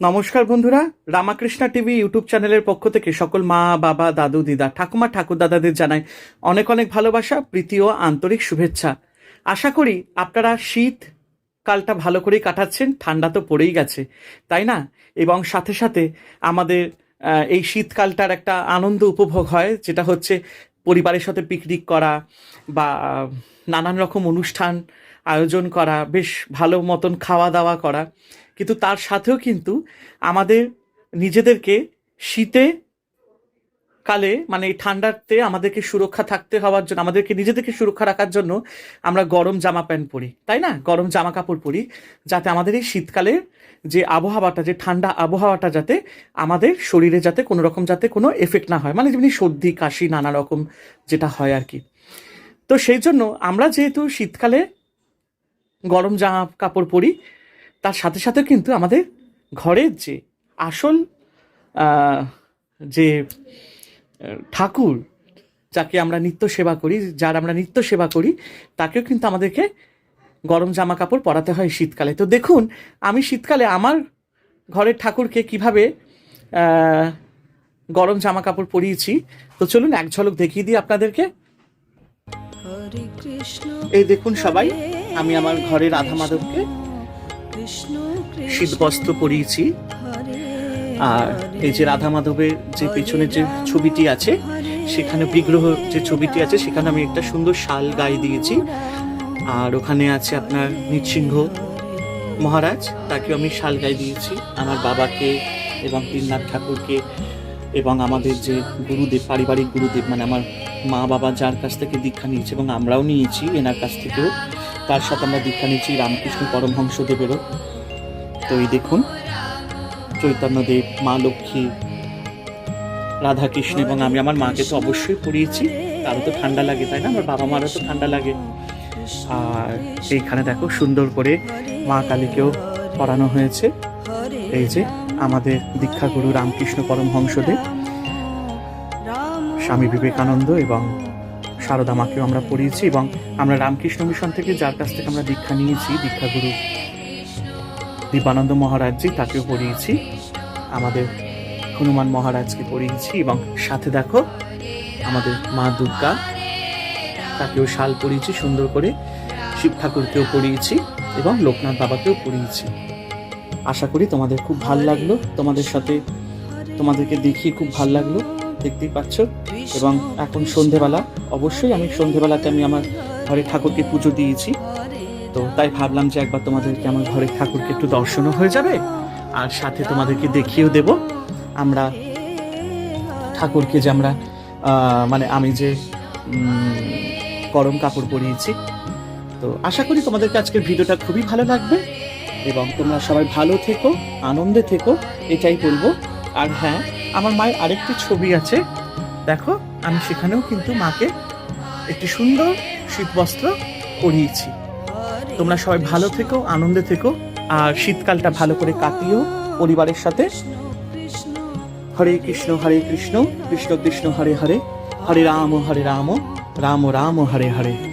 নমস্কার বন্ধুরা, Ramakrishna TV YouTube চ্যানেলের পক্ষ থেকে সকল মা, বাবা, দাদু, দিদা, ঠাকুমা, ঠাকুর দাদাদের জানাই অনেক অনেক ভালোবাসা, প্রীতি ও আন্তরিক শুভেচ্ছা। আশা করি আপনারা শীত কালটা ভালো করেই কাটাচ্ছেন, ঠান্ডা তো পড়েই গেছে, তাই না? এবং সাথে সাথে আমাদের এই শীতকালটার একটা আনন্দ উপভোগ হয়, যেটা হচ্ছে পরিবারের সাথে পিকনিক করা বা, নানান রকম অনুষ্ঠান আয়োজন করা, বেশ ভালো মতন খাওয়া দাওয়া করা। কিন্তু তার সাথেও কিন্তু আমাদের নিজেদেরকে শীতে, কালে মানে ঠান্ডাতে আমাদেরকে সুরক্ষা থাকতে হওয়ার জন্য, আমাদেরকে নিজেদেরকে সুরক্ষা রাখার জন্য আমরা গরম জামা প্যান্ট পরি, তাই না? গরম জামা কাপড় পরি, যাতে আমাদের এই শীতকালে যে আবহাওয়াটা, যে ঠান্ডা আবহাওয়াটা যাতে আমাদের শরীরে যাতে কোনো রকম যাতে কোনো এফেক্ট না হয় মানে যেমনি সর্দি, কাশি, নানা রকম যেটা হয় আর কি। তো সেই জন্য আমরা যেহেতু শীতকালে গরম জামা কাপড় পরি তার সাথে সাথে কিন্তু আমাদের ঘরের যে আসল যে ঠাকুর যাকে আমরা নিত্য সেবা করি যার আমরা নিত্য সেবা করি তাকেও কিন্তু আমাদেরকে গরম জামা কাপড় পরাতে হয় শীতকালে। তো দেখুন আমি শীতকালে আমার ঘরের ঠাকুরকে কীভাবে গরম জামা কাপড় পরিয়েছি তো চলুন এক ঝলক দেখিয়ে দিই আপনাদেরকে। এই দেখুন সবাই আমি আমার ঘরের রাধা মাধবকে শীতবস্ত্র পরিয়েছি। আর এই যে রাধা মাধবের যে পেছনে যে ছবিটি আছে সেখানে বিগ্রহ যে ছবিটি আছে সেখানে আমি একটা সুন্দর শাল গায়ে দিয়েছি। আর ওখানে আছে আপনার নৃসিংহ মহারাজ তাকেও আমি শাল গায়ে দিয়েছি। আমার বাবাকে এবং তিননাথ ঠাকুরকে এবং আমাদের যে গুরুদেব পারিবারিক গুরুদেব মানে আমার মা বাবা যার কাছ থেকে দীক্ষা নিয়েছে এবং আমরাও নিয়েছি এনার কাছ থেকেও। তার সাথে আমরা দীক্ষা নিয়েছি রামকৃষ্ণ পরমহংসদেবেরও তো এই দেখুন, চৈতন্যদেব, মা লক্ষ্মী, রাধাকৃষ্ণ এবং আমি আমার মাকে তো অবশ্যই পড়িয়েছি। তারও তো ঠান্ডা লাগে, তাই না? আমার বাবা মারও তো ঠান্ডা লাগে। আর এইখানে দেখো, সুন্দর করে মা কালীকেও পড়ানো হয়েছে। এই যে আমাদের দীক্ষাগুরু রামকৃষ্ণ পরমহংসদেব রাম স্বামী বিবেকানন্দ এবং সারদা মাকেও আমরা পড়িয়েছি এবং আমরা রামকৃষ্ণ মিশন থেকে যার কাছ থেকে আমরা দীক্ষা নিয়েছি, দীক্ষাগুরু দীপানন্দ মহারাজজি তাকেও পড়িয়েছি। আমাদের হনুমান মহারাজকে পড়িয়েছি এবং সাথে দেখো আমাদের মা দুর্গা, তাকেও শাল পরিয়েছি, সুন্দর করে শিব ঠাকুরকেও পড়িয়েছি এবং লোকনাথ বাবাকেও পড়িয়েছি। আশা করি তোমাদের খুব ভালো লাগল। তোমাদের সাথে তোমাদেরকে দেখিয়ে খুব ভালো লাগল। দেখতেই পাচ্ছ। এবং এখন সন্ধেবেলা। অবশ্যই আমি সন্ধেবেলাতে আমি আমার ঘরে ঠাকুরকে পুজো দিয়েছি। তো তাই ভাবলাম যে একবার তোমাদেরকে আমার ঘরের ঠাকুরকে একটু দর্শনও হয়ে যাবে। আর সাথে তোমাদেরকে দেখিয়েও দেব। আমরা ঠাকুরকে যে আমরা মানে আমি যে গরম কাপড় পরিয়েছি। তো আশা করি তোমাদেরকে আজকের ভিডিওটা খুবই ভালো লাগবে। এবং তোমরা সবাই ভালো থেকো, আনন্দে থেকো, এটাই বলব। আর হ্যাঁ আমার মায়ের আরেকটি ছবি আছে। দেখো, আমি সেখানেও কিন্তু মাকে একটি সুন্দর শীতবস্ত্র পরিয়েছি। তোমরা সবাই ভালো থেকো, আনন্দে থেকো, আর শীতকালটা ভালো করে কাটিও পরিবারের সাথে। হরে কৃষ্ণ হরে কৃষ্ণ কৃষ্ণ কৃষ্ণ, হরে হরে হরে রাম হরে রাম রাম রাম, হরে হরে।